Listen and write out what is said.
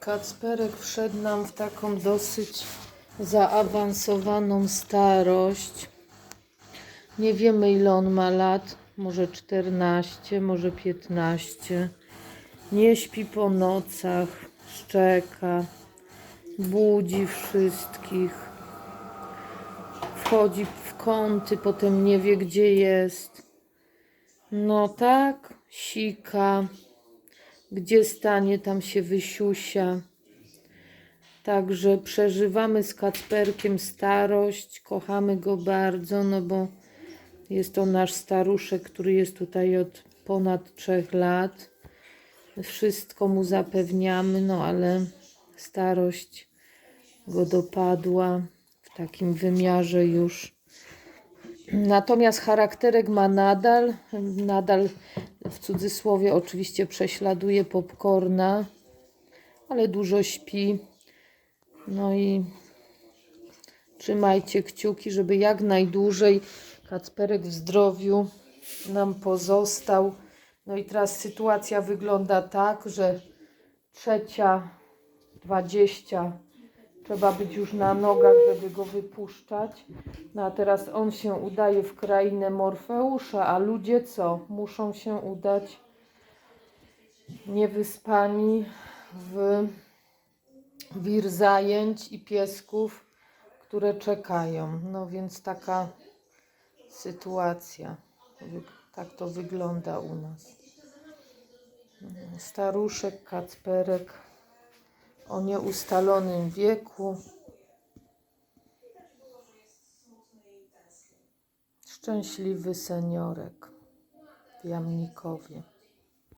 Kacperek wszedł nam w taką dosyć zaawansowaną starość. Nie wiemy ile on ma lat, może 14, może 15. Nie śpi po nocach, szczeka, budzi wszystkich. Wchodzi w kąty, potem nie wie gdzie jest. No tak, sika. Gdzie stanie, tam się wysiusia. Także przeżywamy z Kacperkiem starość, kochamy go bardzo, no bo jest to nasz staruszek, który jest tutaj od ponad trzech lat. Wszystko mu zapewniamy, no ale starość go dopadła w takim wymiarze już. Natomiast charakterek ma nadal, nadal w cudzysłowie oczywiście prześladuje popcorna, ale dużo śpi. No i trzymajcie kciuki, żeby jak najdłużej Kacperek w zdrowiu nam pozostał. No i teraz sytuacja wygląda tak, że trzecia dwadzieścia trzeba być już na nogach, żeby go wypuszczać. No a teraz on się udaje w krainę Morfeusza, a ludzie co? Muszą się udać niewyspani w wir zajęć i piesków, które czekają. No więc taka sytuacja. Tak to wygląda u nas. Staruszek, Kacperek o nieustalonym wieku. Szczęśliwy seniorek w Jamnikowie.